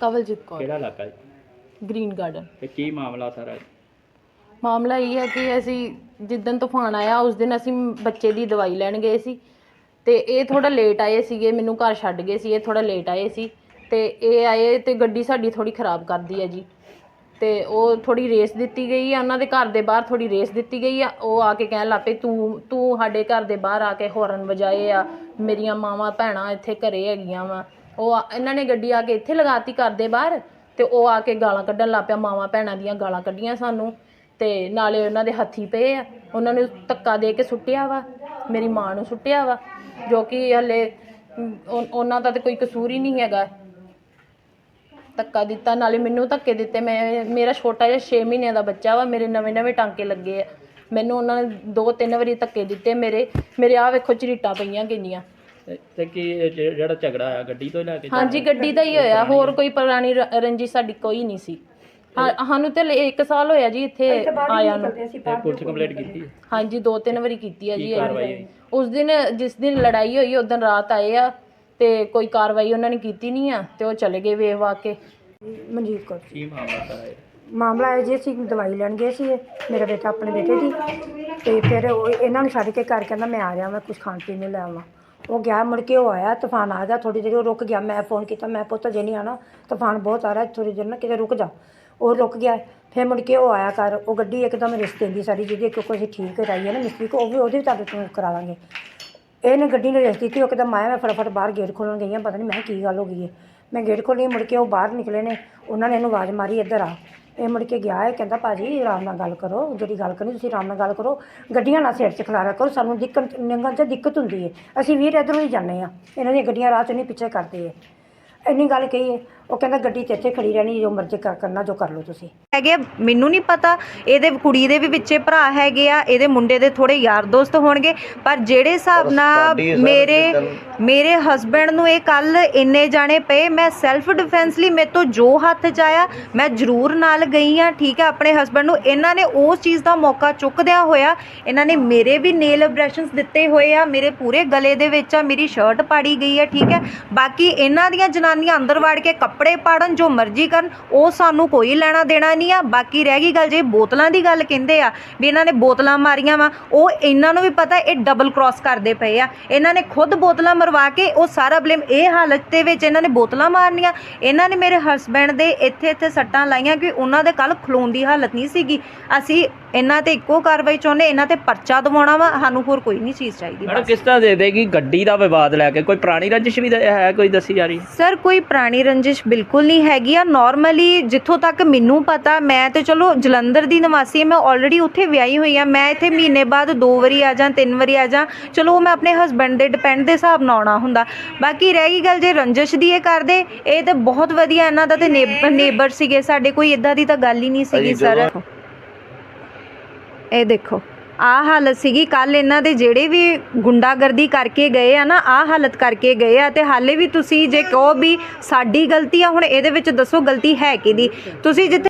ਕਵਲਜੀਤ ਕੌਰ। ਕਿਹੜਾ ਇਲਾਕਾ ਹੈ ਗ੍ਰੀਨ ਗਾਰਡਨ। ਤੇ ਕੀ ਮਾਮਲਾ ਸਾਰਾ ਮਾਮਲਾ ਇਹ ਹੈ ਕਿ ਅਸੀਂ ਜਿੱਦਣ ਤੂਫਾਨ ਆਇਆ ਉਸ ਦਿਨ ਅਸੀਂ ਬੱਚੇ ਦੀ ਦਵਾਈ ਲੈਣ ਗਏ ਸੀ। ਤੇ ਇਹ ਥੋੜਾ ਲੇਟ ਆਏ ਸੀਗੇ ਮੈਨੂੰ ਘਰ ਛੱਡ ਗਏ ਸੀ ਇਹ ਥੋੜਾ ਲੇਟ ਆਏ ਸੀ। ਤੇ ਇਹ ਆਏ ਤੇ ਗੱਡੀ ਸਾਡੀ ਥੋੜੀ ਖਰਾਬ ਕਰਦੀ ਹੈ ਜੀ। ਤੇ ਉਹ ਥੋੜੀ ਰੇਸ ਦਿੱਤੀ ਗਈ ਆ ਉਹਨਾਂ ਦੇ ਘਰ ਦੇ ਬਾਹਰ ਥੋੜੀ ਰੇਸ ਦਿੱਤੀ ਗਈ ਆ। ਉਹ ਆ ਕੇ ਕਹਿਣ ਲੱਪੇ ਤੂੰ ਤੂੰ ਸਾਡੇ ਘਰ ਦੇ ਬਾਹਰ ਆ ਕੇ ਹੌਰਨ ਵਜਾਏ ਆ। ਮੇਰੀਆਂ ਮਾਵਾਂ ਭੈਣਾਂ ਇੱਥੇ ਘਰੇ ਹੈਗੀਆਂ ਵਾ। ਉਹ ਆ- ਇਹਨਾਂ ਨੇ ਗੱਡੀ ਆ ਕੇ ਇੱਥੇ ਲਗਾਤੀ ਘਰ ਦੇ ਬਾਹਰ ਤੇ ਉਹ ਆ ਕੇ ਗਾਲਾਂ ਕੱਢਣ ਲੱਗ ਪਿਆ, ਮਾਵਾਂ ਭੈਣਾਂ ਦੀਆਂ ਗਾਲਾਂ ਕੱਢੀਆਂ ਸਾਨੂੰ ਤੇ ਨਾਲੇ ਉਹਨਾਂ ਦੇ ਹੱਥੀ ਪਏ ਆ। ਉਹਨਾਂ ਨੂੰ ਧੱਕਾ ਦੇ ਕੇ ਸੁੱਟਿਆ ਵਾ, ਮੇਰੀ ਮਾਂ ਨੂੰ ਸੁੱਟਿਆ ਵਾ, ਜੋ ਕਿ ਹਲੇ ਉਹਨਾਂ ਦਾ ਤੇ ਕੋਈ ਕਸੂਰ ਹੀ ਨਹੀਂ ਹੈਗਾ। ਧੱਕਾ ਦਿੱਤਾ, ਨਾਲੇ ਮੈਨੂੰ ਧੱਕੇ ਦਿੱਤੇ। ਮੈਂ, ਮੇਰਾ ਛੋਟਾ ਜਿਹਾ 6 ਮਹੀਨਿਆਂ ਦਾ ਬੱਚਾ ਵਾ, ਮੇਰੇ ਨਵੇਂ ਨਵੇਂ ਟਾਂਕੇ ਲੱਗੇ ਆ। ਮੈਨੂੰ ਉਹਨਾਂ ਨੇ ਦੋ ਤਿੰਨ ਵਾਰੀ ਧੱਕੇ ਦਿੱਤੇ ਮੇਰੇ ਮੇਰੇ ਆ ਵੇਖੋ ਝਰੀਟਾਂ ਪਈਆਂ ਕਿੰਨੀਆਂ। ਤੇ- ਤੇ ਕੀ ਇਹ ਜਿ- ਜਿਹੜਾ ਝਗੜਾ ਆ ਗੱਡੀ ਤੋਂ ਹੀ ਲੈ ਕੇ ਹਾਂਜੀ ਗੱਡੀ ਦਾ ਹੀ ਹੋਇਆ ਹੋਰ ਕੋਈ ਪੁਰਾਣੀ ਰ- ਰੰਜਿਸ਼ ਸਾਡੀ ਕੋਈ ਨਹੀਂ ਸੀ। ਹਾਂ- ਸਾਨੂੰ ਤੇ 1 ਸਾਲ ਹੋਇਆ ਜੀ ਇੱਥੇ ਆਇਆ ਨੂੰ। ਤੇ ਪੁਲਿਸ ਕੰਪਲੇਂਟ ਕੀਤੀ ਹਾਂਜੀ ਦੋ ਤਿੰਨ ਵਾਰੀ ਕੀਤੀ ਹੈ ਜੀ ਕੀ ਕਾਰਵਾਈ ਹੋਈ? ਉਸ ਦਿਨ ਜਿਸ ਦਿਨ ਲੜਾਈ ਹੋਈ ਉਸ ਦਿਨ ਰਾਤ ਆਏ ਆ ਤੇ ਕੋਈ ਕਾਰਵਾਈ ਉਹਨਾਂ ਨੇ ਕੀਤੀ ਨਹੀਂ ਆ ਤੇ ਉਹ ਚਲੇ ਗਏ ਵੇਖ ਵਾ ਕੇ। ਮਨਜੀਤ ਕੌਰ ਕੀ ਮਾਮਲਾ ਸਾਰਾ ਇਹ? ਮਾਮਲਾ ਹੈ ਜੀ ਅਸੀਂ ਦਵਾਈ ਲੈਣ ਗਏ ਸੀ ਮੇਰਾ ਬੇਟਾ ਆਪਣੇ ਬੇਟੇ ਦੀ ਤੇ ਫਿਰ ਉਹ ਇਹਨਾਂ ਨੂੰ ਛੱਡ ਕੇ ਘਰ ਕਹਿੰਦਾ ਮੈਂ ਆ ਰਿਹਾ ਮੈਂ ਕੁਝ ਖਾਣ ਪੀਣ ਨੂੰ ਲੈ ਆਵਾਂ। ਉਹ ਗਿਆ, ਮੁੜ ਕੇ ਉਹ ਆਇਆ, ਤੂਫਾਨ ਆ ਗਿਆ ਥੋੜੀ ਦੇਰ ਉਹ ਰੁਕ ਗਿਆ। ਮੈਂ ਫੋਨ ਕੀਤਾ, ਮੈਂ ਪੁੱਤ ਜੇ ਨਹੀਂ ਆਣਾ ਤੂਫਾਨ ਬਹੁਤ ਆ ਰਿਹਾ ਥੋੜੀ ਦੇਰ ਨਾ ਕਿਤੇ ਰੁਕ ਜਾ। ਉਹ ਰੁਕ ਗਿਆ, ਫਿਰ ਮੁੜ ਕੇ ਉਹ ਆਇਆ ਕਰ ਉਹ ਗੱਡੀ ਇੱਕਦਮ ਰਿਸਤੇ ਦੀ ਸਾਡੀ ਜਿਹਦੀ, ਕਿਉਂਕਿ ਅਸੀਂ ਠੀਕ ਕਰਾਈ ਹੈ ਨਾ ਮਿਸਤਰੀ ਕੋ ਉਹ ਵੀ ਉਹਦੇ ਵੀ ਤੁਹਾਡੇ ਤੋਂ ਕਰਾ ਲਾਂਗੇ। ਇਹਨੇ ਗੱਡੀ ਨੂੰ ਰੇਸ ਕੀਤੀ, ਉਹ ਇੱਕਦਮ ਆਇਆ, ਮੈਂ ਫਟਾਫਟ ਬਾਹਰ ਗੇਟ ਖੋਲਣ ਗਈ ਹਾਂ, ਪਤਾ ਨਹੀਂ ਮੈਂ ਕਿਹਾ ਕੀ ਗੱਲ ਹੋ ਗਈ ਹੈ। ਮੈਂ ਗੇਟ ਖੋਲ੍ਹੀ ਮੁੜ ਕੇ ਉਹ ਬਾਹਰ ਨਿਕਲੇ ਨੇ, ਉਹਨਾਂ ਨੇ ਇਹਨੂੰ ਆਵਾਜ਼ ਮਾਰੀ, ਇੱਧਰ ਆ। ਇਹ ਮੁੜ ਕੇ ਗਿਆ ਹੈ ਕਹਿੰਦਾ ਭਾਜੀ ਆਰਾਮ ਨਾਲ ਗੱਲ ਕਰੋ, ਜਿਹੜੀ ਗੱਲ ਕਰਨੀ ਤੁਸੀਂ ਆਰਾਮ ਨਾਲ ਗੱਲ ਕਰੋ, ਗੱਡੀਆਂ ਨਾ ਸਿਰ 'ਚ ਖਲਾਰਾ ਕਰੋ, ਸਾਨੂੰ ਦਿੱਕਤ ਲੰਘਣ 'ਚ ਦਿੱਕਤ ਹੁੰਦੀ ਹੈ ਅਸੀਂ ਵੀਰ ਇੱਧਰੋਂ ਹੀ ਜਾਂਦੇ ਆ ਇਹਨਾਂ ਦੀਆਂ ਗੱਡੀਆਂ ਰਾਹ 'ਚ ਨਹੀਂ ਪਿੱਛੇ ਕਰਦੇ ਹੈ ਇੰਨੀ ਗੱਲ ਕਹੀ ਹੈ ਉਹ ਕਹਿੰਦਾ ਗੱਡੀ ਤੇ ਇੱਥੇ ਖੜੀ ਰਹਿਣੀ ਜੋ ਮਰਜ਼ੀ ਕਰ ਕਰਨਾ ਜੋ ਕਰ ਲਓ ਤੁਸੀਂ। ਹੈਗੇ ਆ, ਮੈਨੂੰ ਨਹੀਂ ਪਤਾ ਇਹਦੇ ਕੁੜੀ ਦੇ ਵੀ ਵਿੱਚੇ ਭਰਾ ਹੈਗੇ ਆ ਇਹਦੇ ਮੁੰਡੇ ਦੇ ਥੋੜੇ ਯਾਰ ਦੋਸਤ ਹੋਣਗੇ ਪਰ ਜਿਹੜੇ ਹਿਸਾਬ ਨਾਲ ਮੇਰੇ ਮੇਰੇ ਹਸਬੰਡ ਨੂੰ ਇਹ ਕੱਲ ਇੰਨੇ ਜਾਣੇ ਪਏ ਮੈਂ ਸੈਲਫ ਡਿਫੈਂਸ ਲਈ ਮੇਰੇ ਤੋਂ ਜੋ ਹੱਥ ਚ ਆਇਆ ਮੈਂ ਜ਼ਰੂਰ ਨਾਲ ਗਈ ਆ ਠੀਕ ਹੈ ਆਪਣੇ ਹਸਬੰਡ ਨੂੰ। ਇਹਨਾਂ ਨੇ ਉਸ ਚੀਜ਼ ਦਾ ਮੌਕਾ ਚੁੱਕਦਿਆਂ ਹੋਇਆ ਇਹਨਾਂ ਨੇ ਮੇਰੇ ਵੀ ਨੇਲ ਅਬ੍ਰੈਸ਼ਨਸ ਦਿੱਤੇ ਹੋਏ ਆ ਮੇਰੇ ਪੂਰੇ ਗਲੇ ਦੇ ਵਿੱਚ ਆ ਮੇਰੀ ਸ਼ਰਟ ਪਾੜੀ ਗਈ ਹੈ ਠੀਕ ਹੈ ਬਾਕੀ ਇਹਨਾਂ ਦੀਆਂ ਜਨਾਨੀਆਂ ਅੰਦਰ ਵੜ ਕੇ ਕੱਪੜੇ ਕੱਪੜੇ ਪਾੜਨ ਜੋ ਮਰਜ਼ੀ ਕਰਨ, ਉਹ ਸਾਨੂੰ ਕੋਈ ਲੈਣਾ ਦੇਣਾ ਨਹੀਂ ਆ। ਬਾਕੀ ਰਹਿ ਗਈ ਗੱਲ ਜੇ ਬੋਤਲਾਂ ਦੀ ਗੱਲ ਕਹਿੰਦੇ ਆ, ਵੀ ਇਹਨਾਂ ਨੇ ਬੋਤਲਾਂ ਮਾਰੀਆਂ ਵਾ, ਉਹ ਇਹਨਾਂ ਨੂੰ ਵੀ ਪਤਾ ਇਹ ਡਬਲ ਕ੍ਰਾਸ ਕਰਦੇ ਪਏ ਆ। ਇਹਨਾਂ ਨੇ ਖੁਦ ਬੋਤਲਾਂ ਮਰਵਾ ਕੇ, ਉਹ ਸਾਰਾ ਬਲੇਮ ਇਹ ਹਾਲਤ ਦੇ ਵਿੱਚ ਇਹਨਾਂ ਨੇ ਬੋਤਲਾਂ ਮਾਰਨੀਆਂ। ਇਹਨਾਂ ਨੇ ਮੇਰੇ ਹਸਬੈਂਡ ਦੇ ਇੱਥੇ ਇੱਥੇ ਸੱਟਾਂ ਲਾਈਆਂ ਕਿ ਉਹਨਾਂ ਦੇ ਕੱਲ ਖਲੋਣ ਦੀ ਹਾਲਤ ਨਹੀਂ ਸੀਗੀ। ਅਸੀਂ ਇਹਨਾਂ ਤੇ ਇੱਕੋ ਕਾਰਵਾਈ ਚਾਹੁੰਦੇ ਇਹਨਾਂ ਤੇ ਪਰਚਾ ਦਵਾਉਣਾ ਵਾ ਸਾਨੂੰ ਹੋਰ ਕੋਈ ਨਹੀਂ ਚੀਜ਼ ਚਾਹੀਦੀ ਮੈਡਮ। ਕਿਸ ਤਰ੍ਹਾਂ ਦੇ ਦੇਗੀ ਗੱਡੀ ਦਾ ਵਿਵਾਦ ਲੈ ਕੇ? ਕੋਈ ਪੁਰਾਣੀ ਰੰਜਿਸ਼ ਵੀ ਦ- ਹੈ ਕੋਈ ਦੱਸੀ ਜਾ ਰਹੀ? ਸਰ ਕੋਈ ਪੁਰਾਣੀ ਰੰਜਿਸ਼ ਬਿਲਕੁਲ ਨਹੀਂ ਹੈਗੀ ਆ। ਨਾਰਮਲੀ ਜਿੱਥੋਂ ਤੱਕ ਮੈਨੂੰ ਪਤਾ ਮੈਂ ਤੇ ਚਲੋ ਜਲੰਧਰ ਦੀ ਨਿਵਾਸੀ ਹਾਂ ਮੈਂ ਆਲਰੇਡੀ ਉੱਥੇ ਵਿਆਹੀ ਹੋਈ ਆ ਮੈਂ ਇੱਥੇ ਮਹੀਨੇ ਬਾਅਦ ਦੋ ਵਾਰੀ ਆ ਜਾਂ ਤਿੰਨ ਵਾਰੀ ਆ ਜਾਂ ਚਲੋ ਉਹ ਮੈਂ ਆਪਣੇ ਹਸਬੰਡ ਦੇ ਡਿਪੈਂਡ ਦੇ ਹਿਸਾਬ ਨਾਲ ਆਉਣਾ ਹੁੰਦਾ। ਬਾਕੀ ਰਹਿ ਗਈ ਗੱਲ ਜੇ ਰੰਜਿਸ਼ ਦੀ ਇਹ ਕਰਦੇ ਇਹ ਤੇ ਬਹੁਤ ਵਧੀਆ ਇਹਨਾਂ ਦਾ ਤੇ ਨੇਬਰ ਸੀਗੇ। ਸਾਡੇ ਕੋਈ ਇਦਾਂ ਦੀ ਤਾਂ ਗੱਲ ਹੀ ਨਹੀਂ ਸੀਗੀ ਸਰ। ਇਹ ਦੇਖੋ ਆ ਹਾਲਤ ਸੀਗੀ ਕੱਲ ਇਹਨਾਂ ਦੇ ਜਿਹੜੇ ਵੀ ਗੁੰਡਾਗਰਦੀ ਕਰਕੇ ਗਏ ਆ ਨਾ ਆ ਹਾਲਤ ਕਰਕੇ ਗਏ ਆ ਤੇ ਹਾਲੇ ਵੀ ਤੁਸੀਂ ਜੇ ਕਹੋ ਵੀ ਸਾਡੀ ਗਲਤੀ ਆ, ਹੁਣ ਇਹਦੇ ਵਿੱਚ ਦੱਸੋ ਗਲਤੀ ਹੈ ਕਿਹਦੀ? ਤੁਸੀਂ ਜਿੱਥੇ